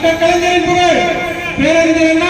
Doctor கலைஞரின் புகழ். பேரறிஞர் அண்ணா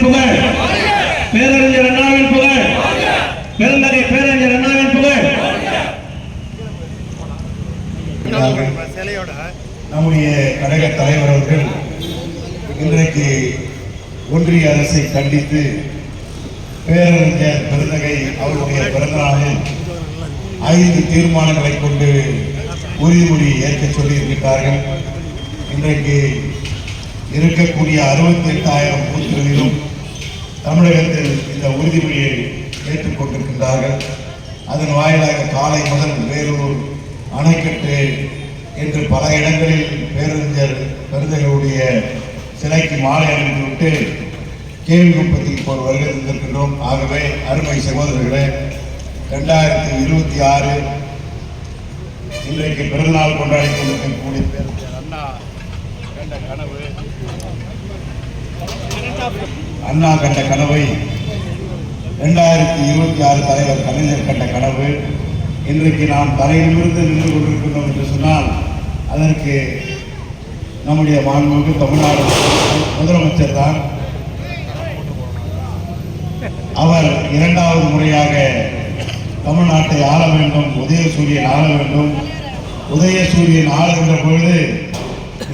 அண்ணாவின் புகழ். பேரறிஞர் அண்ணாவின் புகழ். பெருந்தகை பேரறிஞர் அண்ணாவின் புகழ். நம்முடைய கழக தலைவர் அவர்கள் இன்றைக்கு ஒன்றிய அரசை கண்டித்து பேரறிஞர் பெருந்தகை அவருடைய பிறந்தநாளில் ஐந்து தீர்மானங்களை கொண்டு உறுதிமொழி ஏற்க சொல்லியிருக்கிறார்கள் இன்றைக்கு இருக்கக்கூடிய அறுபத்தி எட்டாயிரம் பூத்துகளிலும் தமிழகத்தில் இந்த உறுதிமொழியை ஏற்றுக்கொண்டிருக்கின்றார்கள் அதன் வாயிலாக காலை முதல் வேலூர் அணைக்கட்டு என்று பல இடங்களில் பேரறிஞர் பெருந்தகளுடைய சிலைக்கு மாலை அணிந்துவிட்டு கேள்வி உற்பத்திக்கு போர் வருகை தந்திருக்கின்றோம். ஆகவே அருமை சகோதரர்களே ரெண்டாயிரத்தி இருபத்தி ஆறு இன்றைக்கு பிறந்தநாள் கொண்டாடி கொண்டிருக்கக்கூடிய பேரறிஞர் அண்ணா கண்ட கனவு. அண்ணா கண்ட கனவை இரண்டாயிரத்தி இருபத்தி ஆறு தலைவர் கலைஞர் கண்ட கனவு. இன்றைக்கு நாம் தலையிலிருந்து நின்று கொண்டிருக்கின்றோம் என்று சொன்னால் அதற்கு நம்முடைய மாண்புமிகு தமிழ்நாடு முதலமைச்சர் தான். அவர் இரண்டாவது முறையாக தமிழ்நாட்டை ஆள வேண்டும் உதயசூரியன் ஆள வேண்டும். உதயசூரியன் ஆளுகின்ற பொழுது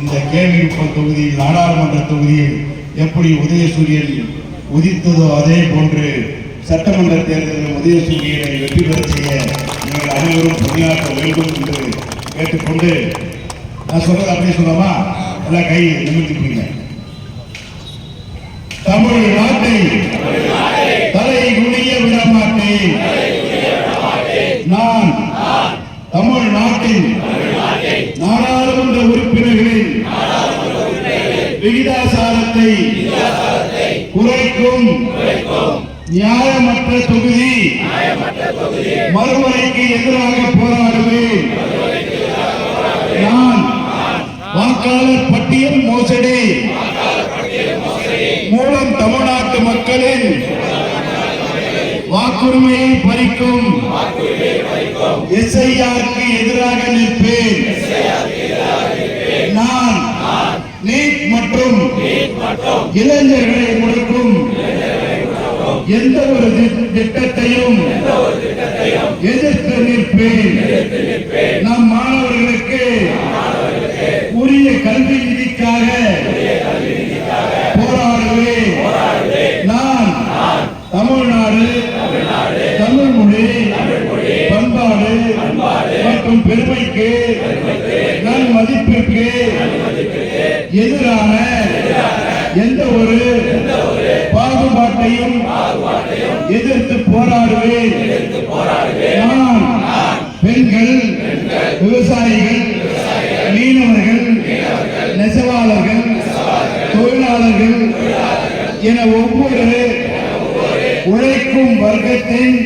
இந்த கேள்விக்குப்பம் தொகுதியில் நாடாளுமன்ற தொகுதியில் எப்படி உதயசூரியன் உதித்ததோ அதே போன்று சட்டமன்ற தேர்தலில் உதயசூரியனை வெற்றி பெற செய்ய நீங்கள் அனைவரும் பணியாற்ற வேண்டும் என்று கேட்டுக்கொண்டு நான் சொல்றது அப்படியே சொல்லலாமா எல்லாம் கை நிமித்திப்பீங்க தமிழ் நாட்டை தலை குனிய விட மாட்டேன் நான் தமிழ் நாட்டின் நானா விகிதாசாரத்தை குறைக்கும் நியாயமற்ற தொகுதி மறுமுறைக்கு எதிராக போராடுவேன். நான் வாக்காளர் பட்டியல் மோசடி மூலம் தமிழ்நாட்டு மக்களின் வாக்குரிமையை பறிக்கும் எஸ்ஐஆருக்கு எதிராக நிற்பேன். நான் மற்றும் இளைஞர்களை முடக்கும் எந்த ஒரு திட்டத்தையும் எதிர்த்து நிற்பேன். நம் மாணவர்களுக்கு உரிய கல்வி நிதிக்காக போராடுவேன். நான் தமிழ்நாடு தமிழ் மொழி பண்பாடு மற்றும் பெருமைக்கு நன் மதிப்பிற்கு எதிரான எந்த ஒரு பாகுபாட்டையும் எதிர்த்து போராடுவேன். நான் பெண்கள் விவசாயிகள் மீனவர்கள் நெசவாளர்கள் தொழிலாளர்கள் என ஒவ்வொரு உழைக்கும் வர்க்கத்தின்